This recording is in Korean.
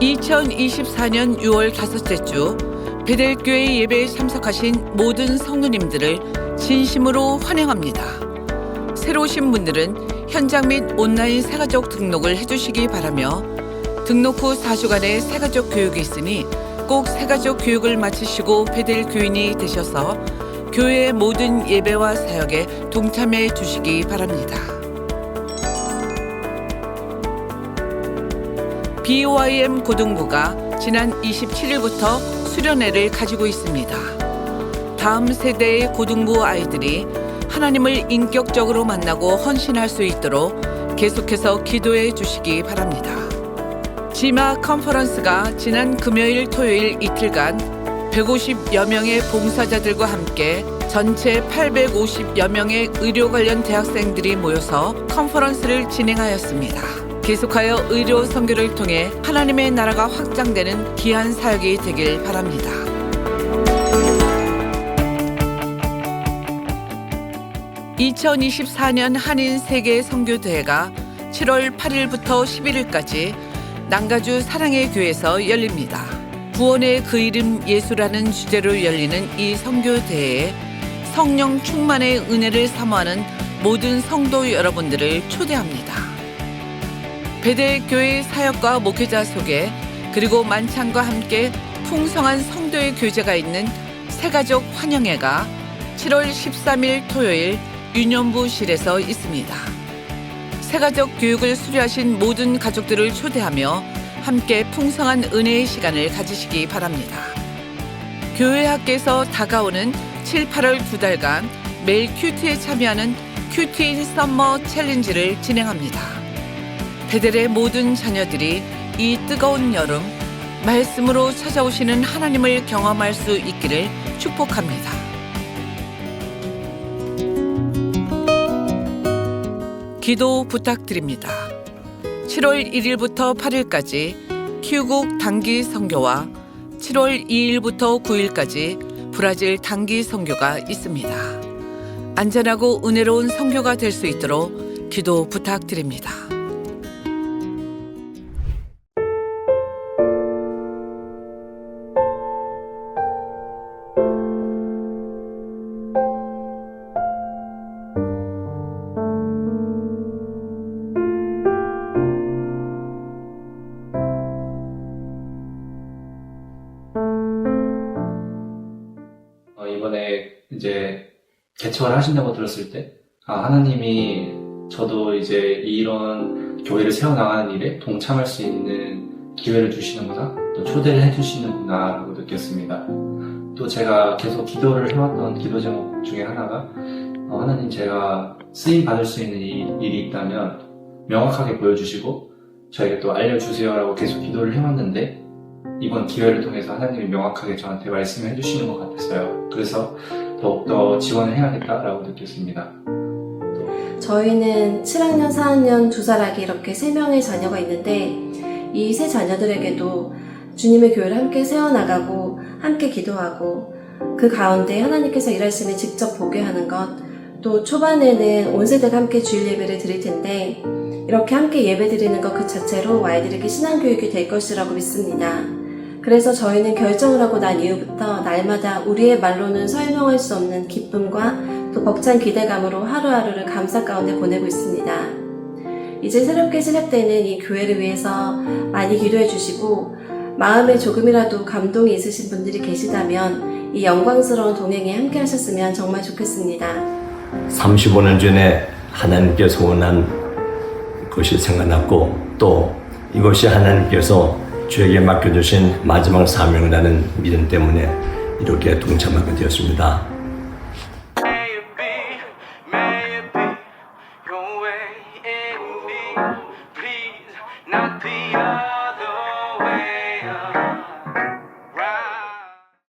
2024년 6월 다섯째 주 베델교회 예배에 참석하신 모든 성도님들을 진심으로 환영합니다. 새로 오신 분들은 현장 및 온라인 새가족 등록을 해주시기 바라며 등록 후 4주간의 새가족 교육이 있으니 꼭 새가족 교육을 마치시고 베델 교인이 되셔서 교회의 모든 예배와 사역에 동참해 주시기 바랍니다. BYM 고등부가 지난 27일부터 수련회를 가지고 있습니다. 다음 세대의 고등부 아이들이 하나님을 인격적으로 만나고 헌신할 수 있도록 계속해서 기도해 주시기 바랍니다. 지마 컨퍼런스가 지난 금요일 토요일 이틀간 150여 명의 봉사자들과 함께 전체 850여 명의 의료 관련 대학생들이 모여서 컨퍼런스를 진행하였습니다. 계속하여 의료 선교를 통해 하나님의 나라가 확장되는 귀한 사역이 되길 바랍니다. (2024년) 한인 세계 선교 대회가 7월 8일부터 11일까지 남가주 사랑의 교회에서 열립니다. 구원의 그 이름 예수라는 주제로 열리는 이 선교 대회에 성령 충만의 은혜를 사모하는 모든 성도 여러분들을 초대합니다. 베델 교회 사역과 목회자 소개 그리고 만찬과 함께 풍성한 성도의 교제가 있는 새가족 환영회가 7월 13일 토요일 유년부실에서 있습니다. 새가족 교육을 수료하신 모든 가족들을 초대하며 함께 풍성한 은혜의 시간을 가지시기 바랍니다. 교회 학교에서 다가오는 7, 8월 두 달간 매일 큐티에 참여하는 큐티인 썸머 챌린지를 진행합니다. 베델의 모든 자녀들이 이 뜨거운 여름 말씀으로 찾아오시는 하나님을 경험할 수 있기를 축복합니다. 기도 부탁드립니다. 7월 1일부터 8일까지 키우국 단기 선교와 7월 2일부터 9일까지 브라질 단기 선교가 있습니다. 안전하고 은혜로운 선교가 될 수 있도록 기도 부탁드립니다. 이번에 이제 개척을 하신다고 들었을 때, 아, 하나님이 저도 이제 이런 교회를 세워나가는 일에 동참할 수 있는 기회를 주시는구나, 또 초대를 해주시는구나, 라고 느꼈습니다. 또 제가 계속 기도를 해왔던 기도 제목 중에 하나가, 어, 하나님 제가 쓰임 받을 수 있는 일- 일이 있다면 명확하게 보여주시고, 저에게 또 알려주세요라고 계속 기도를 해왔는데, 이번 기회를 통해서 하나님이 명확하게 저한테 말씀해 주시는 것 같았어요. 그래서 더욱더 지원을 해야겠다라고 느꼈습니다. 저희는 7학년, 4학년, 2살아기 이렇게 3명의 자녀가 있는데 이 세 자녀들에게도 주님의 교회를 함께 세워나가고 함께 기도하고 그 가운데 하나님께서 일하심을 직접 보게 하는 것 또 초반에는 온 세대가 함께 주일 예배를 드릴 텐데 이렇게 함께 예배 드리는 것 그 자체로 아이들에게 신앙교육이 될 것이라고 믿습니다. 그래서 저희는 결정을 하고 난 이후부터 날마다 우리의 말로는 설명할 수 없는 기쁨과 또 벅찬 기대감으로 하루하루를 감사 가운데 보내고 있습니다. 이제 새롭게 시작되는 이 교회를 위해서 많이 기도해 주시고 마음에 조금이라도 감동이 있으신 분들이 계시다면 이 영광스러운 동행에 함께 하셨으면 정말 좋겠습니다. 35년 전에 하나님께서 원한 것이 생각났고 또 이것이 하나님께서 주에게 맡겨주신 마지막 사명이라는 믿음 때문에 이렇게 동참하게 되었습니다. Please.